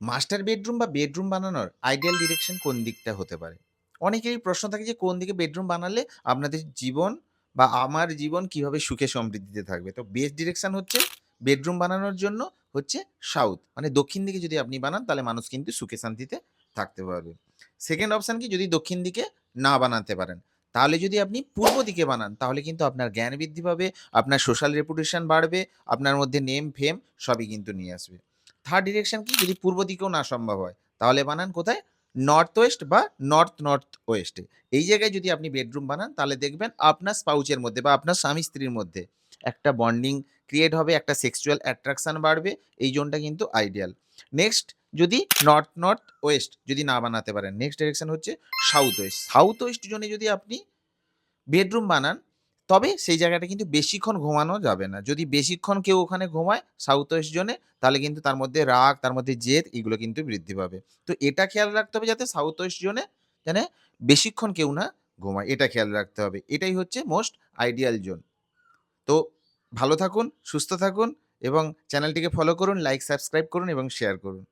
Master bedroom বা bedroom বানানোর ideal direction কোন দিকটা হতে পারে? অনেকেরই প্রশ্ন থাকে যে কোন দিকে বেডরুম বানালে আপনাদের জীবন বা আমার জীবন কীভাবে সুখে সমৃদ্ধিতে থাকবে? তো বেস্ট ডিরেকশন হচ্ছে বেডরুম বানানোর জন্য হচ্ছে সাউথ। মানে দক্ষিণ দিকে যদি আপনি বানান তাহলে মানুষ কিন্তু সুখে শান্তিতে থাকতে পারবে। সেকেন্ড অপশন কি যদি দক্ষিণ দিকে না বানাতে পারেন, তাহলে যদি আপনি পূর্ব দিকে বানান তাহলে কিন্তু আপনার জ্ঞান বৃদ্ধি পাবে, আপনার সোশ্যাল রেপুটেশন বাড়বে, আপনার মধ্যে নেম ফেম সবই কিন্তু নিয়ে আসবে। থার্ড ডিরেকশন কি যদি পূর্ব দিকেও না সম্ভব হয় তাহলে বানান কোথায়? নর্থ ওয়েস্ট বা নর্থ নর্থ ওয়েস্টে। এই জায়গায় যদি আপনি বেডরুম বানান তাহলে দেখবেন আপনার স্পাউচের মধ্যে বা আপনার স্বামী-স্ত্রীর মধ্যে একটা বন্ডিং ক্রিয়েট হবে, একটা সেক্সুয়াল অ্যাট্রাকশন বাড়বে। এই জোনটা কিন্তু আইডিয়াল। নেক্সট যদি নর্থ নর্থ ওয়েস্ট যদি না বানাতে পারেন, নেক্সট ডিরেকশন হচ্ছে সাউথ ওয়েস্ট। সাউথ ওয়েস্ট জোনে যদি আপনি বেডরুম বানান তবে সেই জায়গাটা কিন্তু বেশিক্ষণ ঘুমানো যাবে না। যদি বেশিক্ষণ কেউ ওখানে ঘুমায় সাউথ ওয়েস্ট জোনে তাহলে কিন্তু তার মধ্যে রাগ, তার মধ্যে জেদ এগুলো কিন্তু বৃদ্ধি পাবে। তো এটা খেয়াল রাখতে হবে যাতে সাউথ ওয়েস্ট জোনে যেন বেশিক্ষণ কেউ না ঘুমায়। এটা খেয়াল রাখতে হবে। এটাই হচ্ছে মোস্ট আইডিয়াল জোন। তো ভালো থাকুন, সুস্থ থাকুন এবং চ্যানেলটিকে ফলো করুন, লাইক, সাবস্ক্রাইব করুন এবং শেয়ার করুন।